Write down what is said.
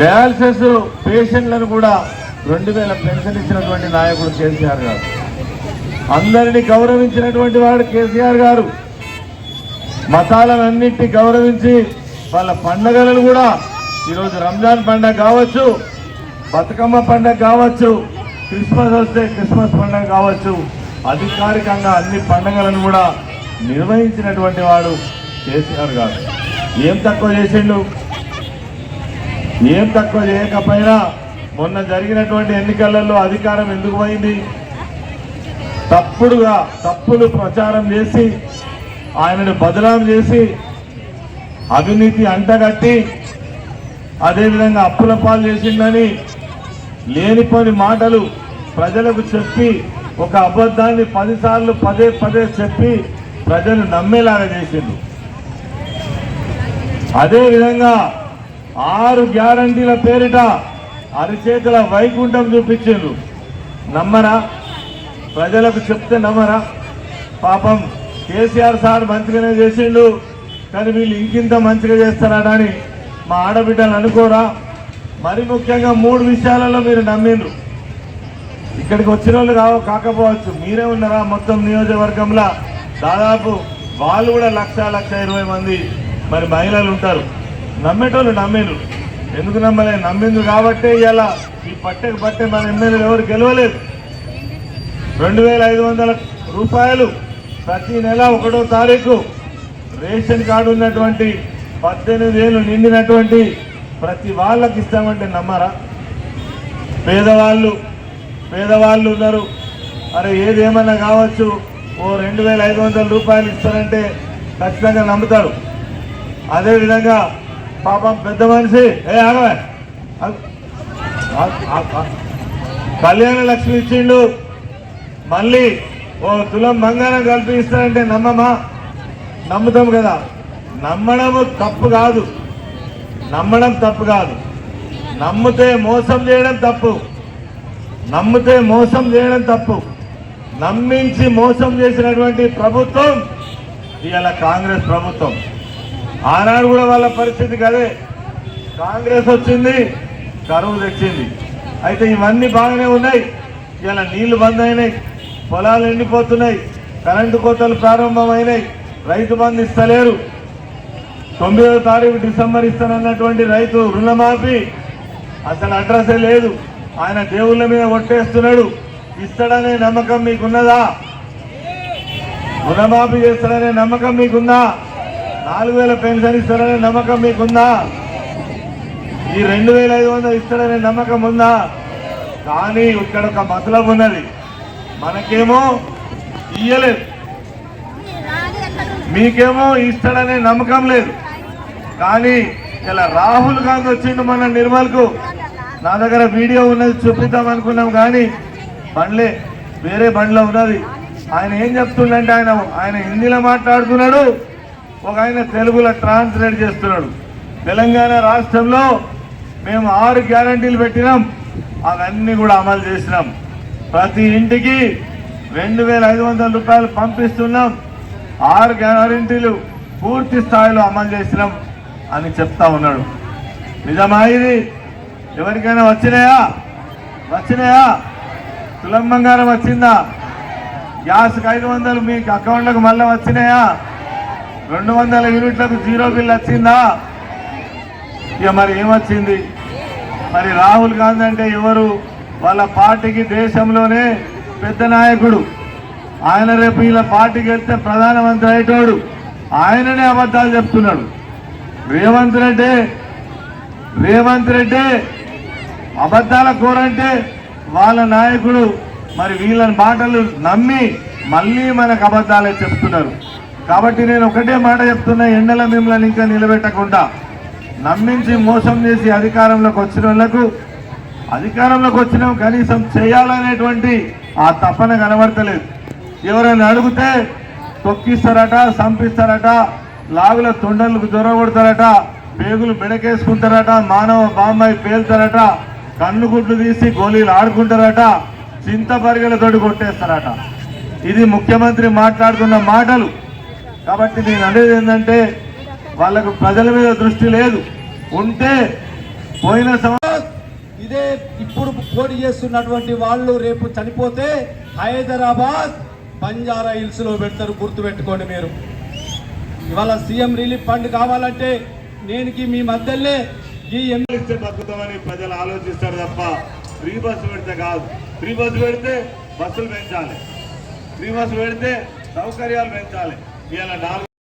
Dialysis పేషెంట్లను కూడా రెండు వేల పెన్షన్ ఇచ్చినటువంటి నాయకుడు కేసీఆర్ గారు. అందరినీ గౌరవించినటువంటి వాడు కేసీఆర్ గారు. మతాలన్నింటినీ గౌరవించి వాళ్ళ పండగలను కూడా ఈరోజు రంజాన్ పండగ కావచ్చు బతుకమ్మ పండగ కావచ్చు క్రిస్మస్ వస్తే క్రిస్మస్ పండగ కావచ్చు అధికారికంగా అన్ని పండగలను కూడా నిర్వహించినటువంటి వాడు కేసీఆర్ గారు. ఏం తక్కువ చేసిండు? ఏం తక్కువ చేయకపోయినా మొన్న జరిగినటువంటి ఎన్నికలలో అధికారం ఎందుకు పోయింది? తప్పుడుగా తప్పులు ప్రచారం చేసి ఆయనను బదనాం చేసి అవినీతి అంటగట్టి అదేవిధంగా అప్పుల పాలు చేసిందని లేనిపోని మాటలు ప్రజలకు చెప్పి ఒక అబద్ధాన్ని పదిసార్లు పదే పదే చెప్పి ప్రజలు నమ్మేలాగా చేసింది అదేవిధంగా ఆరు గ్యారంటీల పేరిట అరిచేతుల వైకుంఠం చూపించిండ్రు. నమ్మరా? ప్రజలకు చెప్తే నమ్మరా? పాపం కేసీఆర్ సార్ మంచిగానే చేసిండు కానీ వీళ్ళు ఇంకింత మంచిగా చేస్తారట అని మా ఆడబిడ్డలు అనుకోరా? మరి ముఖ్యంగా మూడు విషయాలలో మీరు నమ్మిండ్రు. ఇక్కడికి వచ్చిన వాళ్ళు కావ కాకపోవచ్చు. మీరే ఉన్నారా మొత్తం నియోజకవర్గంలో? దాదాపు వాళ్ళు కూడా లక్ష లక్ష ఇరవై మంది మరి మహిళలు ఉంటారు. నమ్మేటోళ్ళు నమ్మిండ్రు ఎందుకు నమ్మలే? నమ్మింది కాబట్టే ఇలా ఈ పట్టెకు పట్టే మన ఎమ్మెల్యేలు ఎవరు గెలవలేదు. రెండు వేల ఐదు వందల రూపాయలు ప్రతి నెల ఒకటో తారీఖు రేషన్ కార్డు ఉన్నటువంటి పద్దెనిమిది ఏళ్ళు నిండినటువంటి ప్రతి వాళ్ళకి ఇస్తామంటే నమ్మరా? పేదవాళ్ళు పేదవాళ్ళు ఉన్నారు. అరే ఏదేమన్నా కావచ్చు? ఓ రెండు వేల ఐదు వందల రూపాయలు ఇస్తారంటే ఖచ్చితంగా నమ్ముతారు. అదేవిధంగా పాపం పెద్ద మనిషి. ఏ ఆగవే. కళ్యాణ లక్ష్మి ఇచ్చిండు. మళ్ళీ ఓ తులం బంగారం కలిపి ఇస్తారంటే నమ్మమా? నమ్ముతాం కదా. నమ్మడము తప్పు కాదు. నమ్మడం తప్పు కాదు. నమ్మితే మోసం చేయడం తప్పు. నమ్మితే మోసం చేయడం తప్పు. నమ్మించి మోసం చేసినటువంటి ప్రభుత్వం ఇవాళ కాంగ్రెస్ ప్రభుత్వం. ఆనాడు కూడా వాళ్ళ పరిస్థితి కదే కాంగ్రెస్ వచ్చింది కరువు తెచ్చింది. అయితే ఇవన్నీ బాగానే ఉన్నాయి. ఇలా నీళ్ళు బంద్ అయినాయి పొలాలు ఎండిపోతున్నాయి కరెంటు కోతలు ప్రారంభమైనాయి రైతు బంధు ఇస్తలేరు. తొమ్మిదవ తారీఖు డిసెంబర్ ఇస్తానన్నటువంటి రైతు రుణమాఫీ. అసలు అడ్రస్సే లేదు. ఆయన దేవుళ్ళ మీద కొట్టేస్తున్నాడు ఇస్తాడనే నమ్మకం మీకున్నదా? రుణమాఫీ చేస్తాడనే నమ్మకం మీకుందా? నాలుగు వేల పెన్షన్ ఇస్తారనే నమ్మకం మీకుందా? ఈ రెండు వేల ఐదు వందలు ఇస్తాడనే నమ్మకం ఉందా? కానీ ఇక్కడ ఒక మతలబ్ ఉన్నది. మనకేమో ఇయ్యలేదు. మీకేమో ఇస్తాడనే నమ్మకం లేదు. కానీ ఇలా రాహుల్ గాంధీ వచ్చిండు మన నిర్మల్కు. నా దగ్గర వీడియో ఉన్నది చూపిద్దాం అనుకున్నాం కానీ బండ్లే వేరే బండ్లో ఉన్నది. ఆయన ఏం చెప్తుండంటే ఆయన ఆయన హిందీలో మాట్లాడుతున్నాడు. ఒక ఆయన తెలుగులో ట్రాన్స్లేట్ చేస్తున్నాడు. తెలంగాణ రాష్ట్రంలో మేము ఆరు గ్యారంటీలు పెట్టినాం. అవన్నీ కూడా అమలు చేసినాం. ప్రతి ఇంటికి రెండు వేల ఐదు వందల రూపాయలు పంపిస్తున్నాం. ఆరు గ్యారంటీలు పూర్తి స్థాయిలో అమలు చేసినాం అని చెప్తా ఉన్నాడు. నిజమా ఇది? ఎవరికైనా వచ్చినాయా? వచ్చినాయా? తులం బంగారం వచ్చిందా? గ్యాస్కి ఐదు వందలు మీకు అకౌంట్లకు మళ్ళీ వచ్చినాయా? రెండు వందల యూనిట్లకు జీరో బిల్ వచ్చిందా? ఇక మరి ఏమొచ్చింది? మరి రాహుల్ గాంధీ అంటే ఎవరు? వాళ్ళ పార్టీకి దేశంలోనే పెద్ద నాయకుడు. ఆయన రేపు వీళ్ళ పార్టీకి వెళ్తే ప్రధానమంత్రి అయ్యేటోడు. ఆయననే అబద్ధాలు చెప్తున్నాడు. రేవంత్ రెడ్డి రేవంత్ రెడ్డి అబద్ధాల కోరంటే వాళ్ళ నాయకుడు. మరి వీళ్ళ మాటలు నమ్మి మళ్ళీ మనకు అబద్ధాలే చెప్తున్నారు. కాబట్టి నేను ఒకటే మాట చెప్తున్నా ఎండల మిమ్మల్ని ఇంకా నిలబెట్టకుండా నమ్మించి మోసం చేసి అధికారంలోకి వచ్చిన వాళ్ళకు అధికారంలోకి వచ్చినాం కనీసం చేయాలనేటువంటి ఆ తపన కనబడతలేదు. ఎవరైనా అడిగితే తొక్కిస్తారట సంపిస్తారట లాగుల తొండలకు దొరగొడతారట పేగులు బెడకేసుకుంటారట మానవ బాంబాయి పేలుతారట కన్ను గుడ్లు తీసి గోళీలు ఆడుకుంటారట చింత పరిగెలతోటి కొట్టేస్తారట. ఇది ముఖ్యమంత్రి మాట్లాడుతున్న మాటలు. కాబట్టి నేను అనేది ఏంటంటే వాళ్ళకు ప్రజల మీద దృష్టి లేదు. ఉంటే పోయిన సంవత్సరం ఇదే ఇప్పుడు పోటీ చేస్తున్నటువంటి వాళ్ళు రేపు చనిపోతే హైదరాబాద్ బంజారా హిల్స్లో పెడతారు గుర్తు పెట్టుకోండి మీరు. ఇవాళ సీఎం రిలీఫ్ ఫండ్ కావాలంటే నేనుకి మీ మధ్యలో ఈ ఎం ఇస్తే బతుకుతామని ప్రజలు ఆలోచిస్తారు తప్ప ఫ్రీ బస్సు పెడితే కాదు. ఫ్రీ బస్సు పెడితే బస్సులు పెంచాలి. ఫ్రీ బస్సు పెడితే సౌకర్యాలు పెంచాలి. ఇవాళ నాలుగు